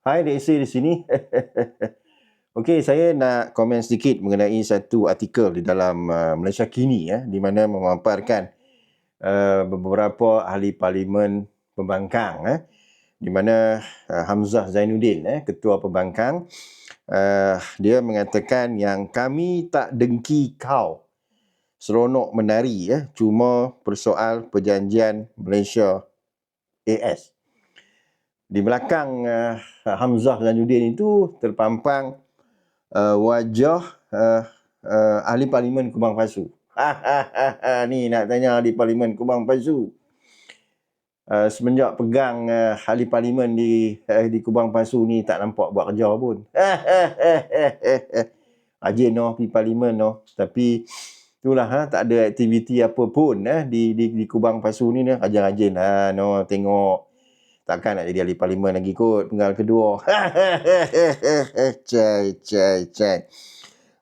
Hai, Isi di sini. Okey, saya nak komen sedikit mengenai satu artikel di dalam uh, Malaysia Kini ya, di mana memaparkan uh, beberapa ahli parlimen pembangkang eh, di mana uh, Hamzah Zainuddin eh, ketua pembangkang uh, dia mengatakan yang kami tak dengki kau seronok menari ya, cuma persoal perjanjian Malaysia AS. Di belakang uh, Hamzah Zainuddin itu terpampang uh, wajah uh, uh, ahli parlimen Kubang Pasu. ni nak tanya ahli parlimen Kubang Pasu. Uh, semenjak pegang uh, ahli parlimen di uh, di Kubang Pasu ni tak nampak buat kerja pun. Ajin noh di parlimen noh. Tapi itulah ha, tak ada aktiviti apa pun eh, di, di, di Kubang Pasu ni. Rajin-rajin ha, noh, tengok takkan nak jadi ahli parlimen lagi kot penggal kedua. Cai cai cai.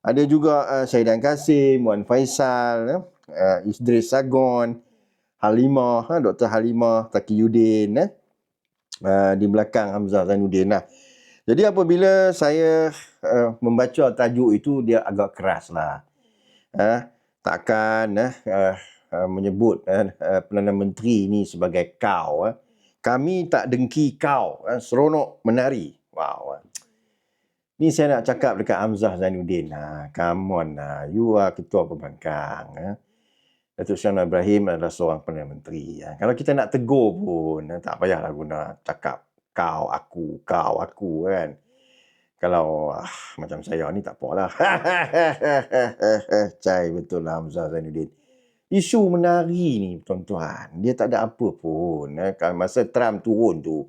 Ada juga uh, Syahidan Kasim Wan Faisal uh, Idris Sagon Halimah uh, Dr Halimah Taqiyuddin uh, uh, di belakang Hamzah Zainuddin lah. jadi apabila saya uh, membaca tajuk itu dia agak keras lah uh, takkan uh, uh, menyebut uh, Perdana Menteri ini sebagai kau uh, kami tak dengki kau eh, seronok menari wow ni saya nak cakap dekat Hamzah Zainuddin ha come on lah you are ketua pembangkang eh. Datuk Syah Ibrahim adalah seorang Perdana Menteri. Ha. Kalau kita nak tegur pun, ha, tak payahlah guna cakap kau, aku, kau, aku kan. Kalau ah, macam saya ni tak apalah. Cai betul lah Hamzah Zainuddin isu menari ni tuan-tuan dia tak ada apa pun eh. masa Trump turun tu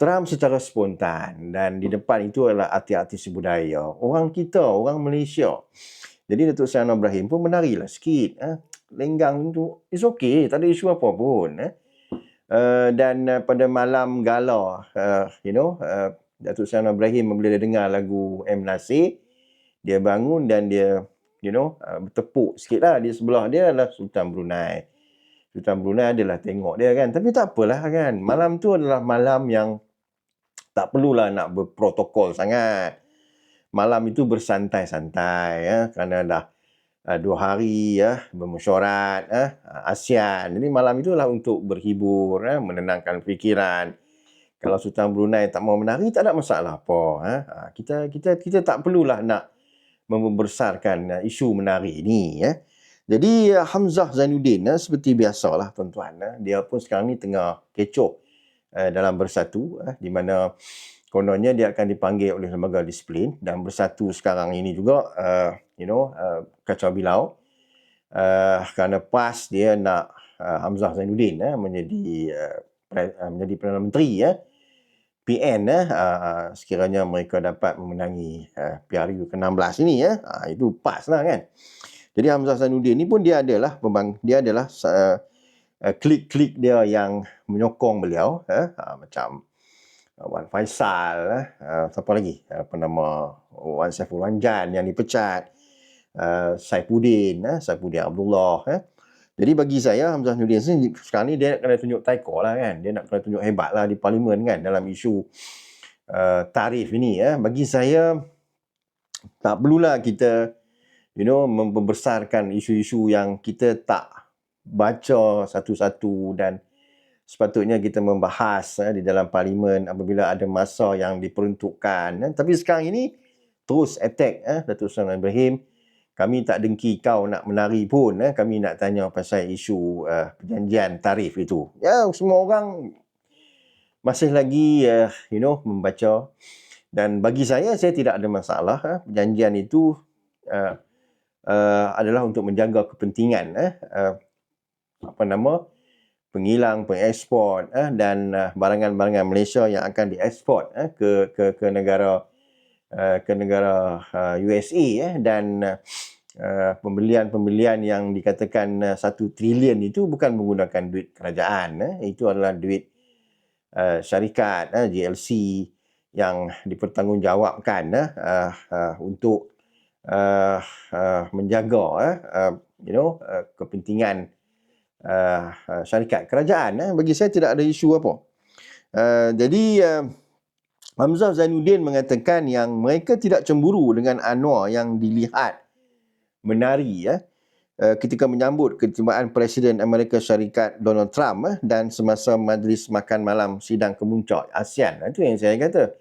Trump secara spontan dan di depan itu adalah artis-artis budaya orang kita orang Malaysia jadi Datuk Seri Ibrahim pun menarilah sikit eh. lenggang tu it's okay tak ada isu apa pun eh. uh, dan uh, pada malam gala uh, you know uh, Datuk Seri Ibrahim bila dia dengar lagu M. Nasir dia bangun dan dia you know uh, bertepuk sikit lah. Di sebelah dia adalah Sultan Brunei. Sultan Brunei adalah tengok dia kan? Tapi tak apalah kan? Malam tu adalah malam yang tak perlulah nak berprotokol sangat. Malam itu bersantai-santai ya. Kerana dah uh, dua hari ya bermesyuarat ya ASEAN. Jadi malam itulah untuk berhibur ya menenangkan fikiran. Kalau Sultan Brunei tak mau menari tak ada masalah apa ya. kita kita kita tak perlulah nak membesarkan uh, isu menari ini ya. Jadi uh, Hamzah Zainuddin uh, seperti biasalah tuan-tuan dia pun sekarang ni tengah kecoh dalam bersatu di mana kononnya dia akan dipanggil oleh lembaga disiplin dan bersatu sekarang ini juga uh, you know uh, kacau bilau uh, kerana PAS dia nak uh, Hamzah Zainuddin uh, menjadi uh, uh, menjadi Perdana Menteri ya. Uh, PN eh, uh, sekiranya mereka dapat memenangi uh, PRU ke-16 ini ya. Uh, itu pas lah kan. Jadi Hamzah Zainuddin ni pun dia adalah pembang dia adalah uh, uh, klik-klik dia yang menyokong beliau eh, uh, macam uh, Wan Faisal eh, uh, siapa lagi? Apa nama Wan Saiful Wanjan yang dipecat. Uh, Saifuddin eh, Saifuddin Abdullah eh. Jadi bagi saya Hamzah Nurdin ni sekarang ni dia nak kena tunjuk taiko lah kan. Dia nak kena tunjuk hebat lah di parlimen kan dalam isu uh, tarif ini ya. Bagi saya tak perlulah kita you know membesarkan isu-isu yang kita tak baca satu-satu dan sepatutnya kita membahas eh, di dalam parlimen apabila ada masa yang diperuntukkan. Eh. Tapi sekarang ini terus attack eh, Datuk Seri Ibrahim kami tak dengki kau nak menari pun eh. kami nak tanya pasal isu uh, perjanjian tarif itu ya semua orang masih lagi uh, you know membaca dan bagi saya saya tidak ada masalah eh. perjanjian itu uh, uh, adalah untuk menjaga kepentingan eh. uh, apa nama pengilang pengeksport eh, dan uh, barangan-barangan Malaysia yang akan dieksport eh, ke ke ke negara Uh, ke negara uh, USA eh dan uh, pembelian-pembelian yang dikatakan uh, satu trilion itu bukan menggunakan duit kerajaan eh. Itu adalah duit uh, syarikat uh, GLC yang dipertanggungjawabkan eh, uh, uh, untuk uh, uh, menjaga eh, uh, you know uh, kepentingan uh, uh, syarikat kerajaan eh. Bagi saya tidak ada isu apa. Uh, jadi uh, Hamzah Zainuddin mengatakan yang mereka tidak cemburu dengan Anwar yang dilihat menari ya uh, ketika menyambut ketibaan Presiden Amerika Syarikat Donald Trump uh, dan semasa majlis makan malam sidang kemuncak ASEAN. Itu yang saya kata.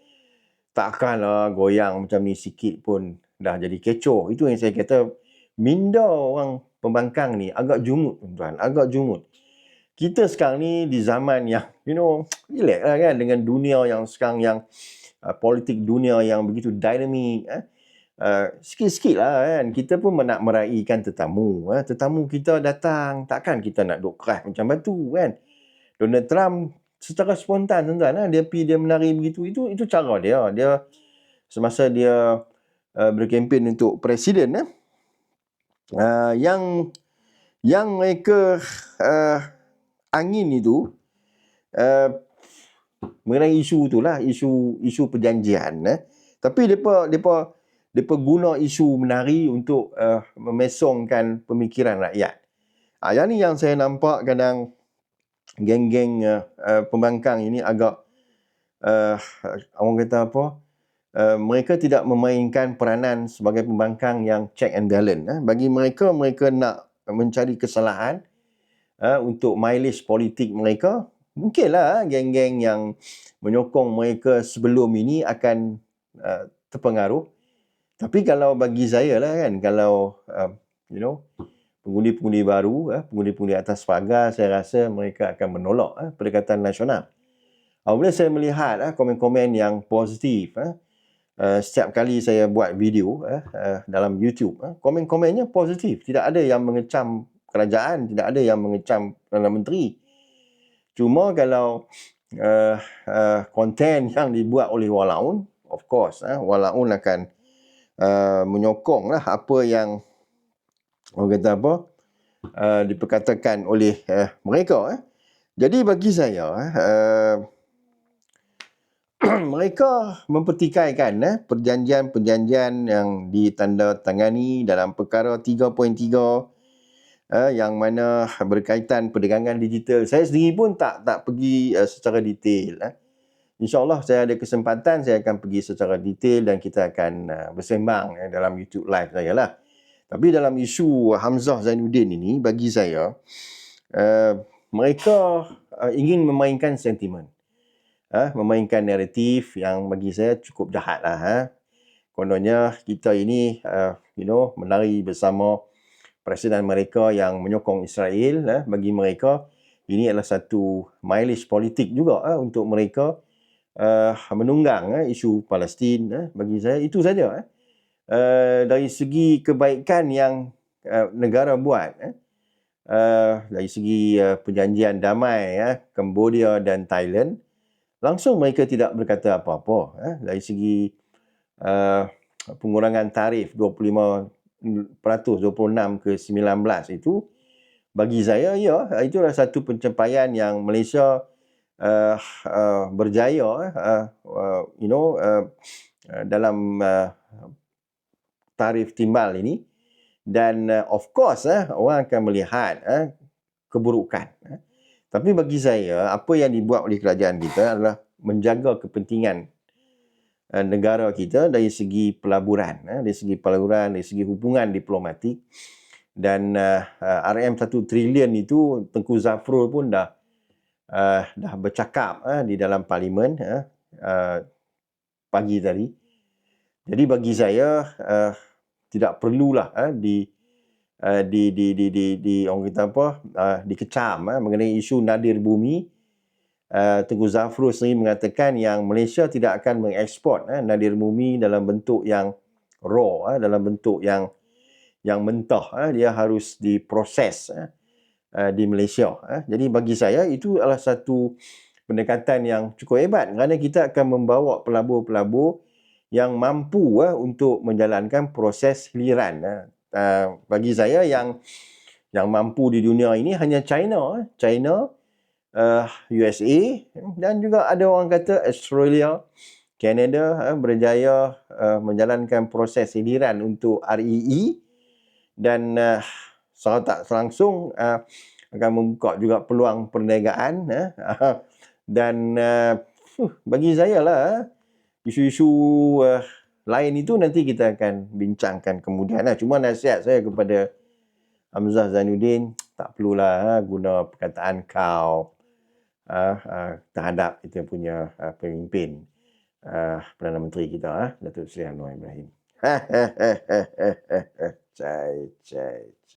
Takkanlah goyang macam ni sikit pun dah jadi kecoh. Itu yang saya kata minda orang pembangkang ni agak jumut tuan agak jumut. Kita sekarang ni di zaman yang you know relax lah kan dengan dunia yang sekarang yang uh, politik dunia yang begitu dinamik eh. Uh, sikit-sikit lah kan kita pun nak meraihkan tetamu eh. tetamu kita datang takkan kita nak duk keras macam batu kan Donald Trump secara spontan tuan-tuan eh. dia pergi dia menari begitu itu itu cara dia dia semasa dia uh, berkempen untuk presiden eh. uh, yang yang mereka uh, angin itu uh, mengenai isu itulah isu isu perjanjian eh. tapi depa depa depa guna isu menari untuk uh, memesongkan pemikiran rakyat. Ah yang ni yang saya nampak kadang geng-geng uh, uh, pembangkang ini agak uh, orang kata apa? Uh, mereka tidak memainkan peranan sebagai pembangkang yang check and balance. Eh. Bagi mereka, mereka nak mencari kesalahan uh, untuk mileage politik mereka. Mungkinlah geng-geng yang menyokong mereka sebelum ini akan uh, terpengaruh. Tapi kalau bagi saya lah kan, kalau uh, you know pengundi-pengundi baru, eh, pengundi-pengundi atas pagar, saya rasa mereka akan menolak eh, Perikatan Nasional. Apabila saya melihat eh, komen-komen yang positif, eh, uh, setiap kali saya buat video eh, uh, dalam YouTube, eh, komen-komennya positif. Tidak ada yang mengecam kerajaan, tidak ada yang mengecam Perdana Menteri. Cuma kalau uh, uh, konten yang dibuat oleh Walaun, of course, eh, Walaun akan uh, menyokong lah apa yang orang kata apa uh, diperkatakan oleh uh, mereka. Eh. Jadi bagi saya uh, mereka mempertikaikan eh, perjanjian-perjanjian yang ditandatangani dalam perkara 3.3 uh, yang mana berkaitan perdagangan digital. Saya sendiri pun tak tak pergi uh, secara detail. Eh. InsyaAllah saya ada kesempatan, saya akan pergi secara detail dan kita akan uh, bersembang eh, dalam YouTube live saya lah. Tapi dalam isu Hamzah Zainuddin ini, bagi saya, uh, mereka uh, ingin memainkan sentimen. Uh, memainkan naratif yang bagi saya cukup jahat lah. Uh. Kononnya kita ini, uh, you know, menari bersama Presiden mereka yang menyokong Israel. Uh, bagi mereka, ini adalah satu mileage politik juga uh, untuk mereka uh, menunggang uh, isu Palestin uh, bagi saya itu saja uh. Uh, dari segi kebaikan yang uh, negara buat uh, uh, dari segi uh, perjanjian damai uh, Cambodia dan Thailand langsung mereka tidak berkata apa-apa uh, dari segi uh, pengurangan tarif 25 26 ke 19 itu bagi saya ya itu adalah satu pencapaian yang Malaysia uh, uh, berjaya uh, uh, you know uh, dalam uh, tarif timbal ini dan uh, of course uh, orang akan melihat uh, keburukan uh. tapi bagi saya apa yang dibuat oleh kerajaan kita adalah menjaga kepentingan negara kita dari segi pelaburan uh, dari segi pelaburan dari segi hubungan diplomatik dan uh, uh, RM 1 trilion itu Tengku Zafrul pun dah uh, dah bercakap uh, di dalam parlimen uh, pagi tadi. Jadi bagi saya uh, tidak perlulah uh, di, uh, di di di di di orang kita apa uh, dikecam uh, mengenai isu nadir bumi. Uh, Tengku Zafrul sendiri mengatakan yang Malaysia tidak akan mengeksport uh, nadir bumi dalam bentuk yang raw, uh, dalam bentuk yang yang mentah. Uh, dia harus diproses. Uh, Uh, di Malaysia. Eh. Jadi bagi saya itu adalah satu pendekatan yang cukup hebat kerana kita akan membawa pelabur-pelabur yang mampu uh, untuk menjalankan proses hiliran. Uh, bagi saya yang yang mampu di dunia ini hanya China, China, uh, USA dan juga ada orang kata Australia, Canada uh, berjaya uh, menjalankan proses hiliran untuk REE e. dan uh, secara tak langsung uh, akan membuka juga peluang perniagaan uh, dan uh, bagi saya lah isu-isu uh, lain itu nanti kita akan bincangkan kemudian. Nah, cuma nasihat saya kepada Hamzah Zainuddin, tak perlulah ha, guna perkataan kau uh, terhadap kita punya uh, pemimpin uh, Perdana Menteri kita, uh, Datuk Seri Anwar Ibrahim. Cai, cai.